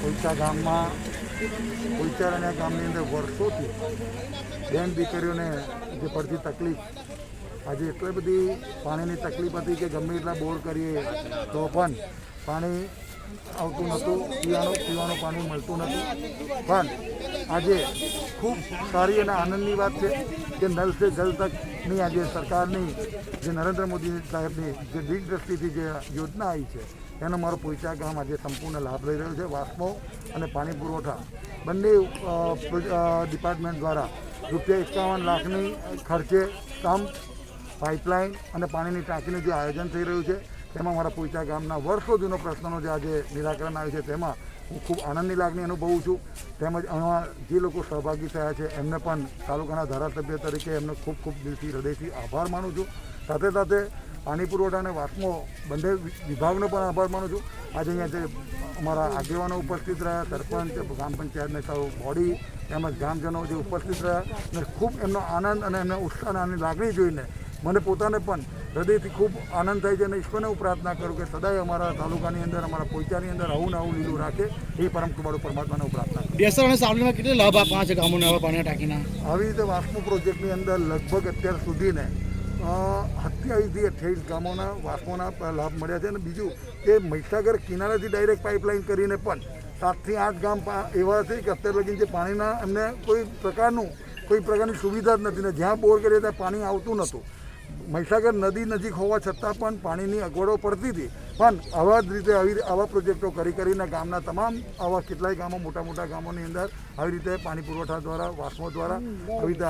કોઈચા ગામમાં કોઈચારાના ગામની અંદર વર્ષોથી બેન દીકરીઓને જે પડતી તકલીફ, આજે એટલી બધી પાણીની તકલીફ હતી કે ગમે એટલા બોર કરીએ તો પણ પાણી આવતું નહોતું, પીવાનું પીવાનું પાણી મળતું નહોતું. પણ આજે ખૂબ સારી અને આનંદની વાત છે કે નલ સે જલ તકની આજે સરકારની જે નરેન્દ્ર મોદી સાહેબની જે દિગ્દ્રષ્ટિથી જે યોજના આવી છે એનો મારો પોઈચા ગામ આજે સંપૂર્ણ લાભ લઈ રહ્યો છે. વાસ્મો અને પાણી પુરવઠા. બંને ડિપાર્ટમેન્ટ દ્વારા રૂપિયા એકાવન લાખની ખર્ચે કામ પાઇપલાઇન અને પાણીની ટાંકીનું જે આયોજન થઈ રહ્યું છે, તેમાં મારા પોઈચા ગામના વર્ષો જૂનો પ્રશ્નનો જે આજે નિરાકરણ આવ્યું છે, તેમાં હું ખૂબ આનંદની લાગણી અનુભવું છું. તેમજ આમાં જે લોકો સહભાગી થયા છે, એમને પણ તાલુકાના ધારાસભ્ય તરીકે એમને ખૂબ ખૂબ દિલથી, હૃદયથી આભાર માનું છું. સાથે સાથે પાણી પુરવઠા અને વાસ્મો બંને વિભાગનો પણ આભાર માનું છું. આજે અહીંયા જે અમારા આગેવાનો ઉપસ્થિત રહ્યા, સરપંચ, ગ્રામ પંચાયતને સૌ બોડી તેમજ ગ્રામજનો જે ઉપસ્થિત રહ્યા, અને ખૂબ એમનો આનંદ અને એમનો ઉત્સાહ અને લાગણી જોઈને મને પોતાને પણ હૃદયથી ખૂબ આનંદ થાય છે અને ઈશ્વરને હું પ્રાર્થના કરું કે સદાય અમારા તાલુકાની અંદર અમારા પોઈચાની અંદર આવું ને આવું લીલું રાખે. એ પરમ કુમારું પરમાત્માને હું પ્રાર્થના કરું. બેસર અને સાવલીમાં કેટલી લાભ આપવાના છે ગામોને હવે પાણી ટાંકીના? આવી રીતે વાસ્મો પ્રોજેક્ટની અંદર લગભગ અત્યાર સુધીને સત્યાવીસથી અઠ્યાવીસ ગામોના વાસ્મોના લાભ મળ્યા છે. અને બીજું કે મહીસાગર કિનારાથી ડાયરેક્ટ પાઇપલાઇન કરીને પણ સાતથી આઠ ગામ એવા છે કે અત્યાર લગીને જે પાણીના એમને કોઈ પ્રકારનું કોઈ પ્રકારની સુવિધા જ નથી ને જ્યાં બોર કરીએ ત્યાં પાણી આવતું નહોતું. મહીસાગર નદી નજીક હોવા છતાં પણ પાણીની અગવડો પડતી હતી. પણ આવા જ રીતે આવી આવા પ્રોજેક્ટો કરી કરીને ગામના તમામ આવા કેટલાય ગામો મોટા મોટા ગામોની અંદર આવી રીતે પાણી પુરવઠા દ્વારા વાસ્મો દ્વારા આવી રીતે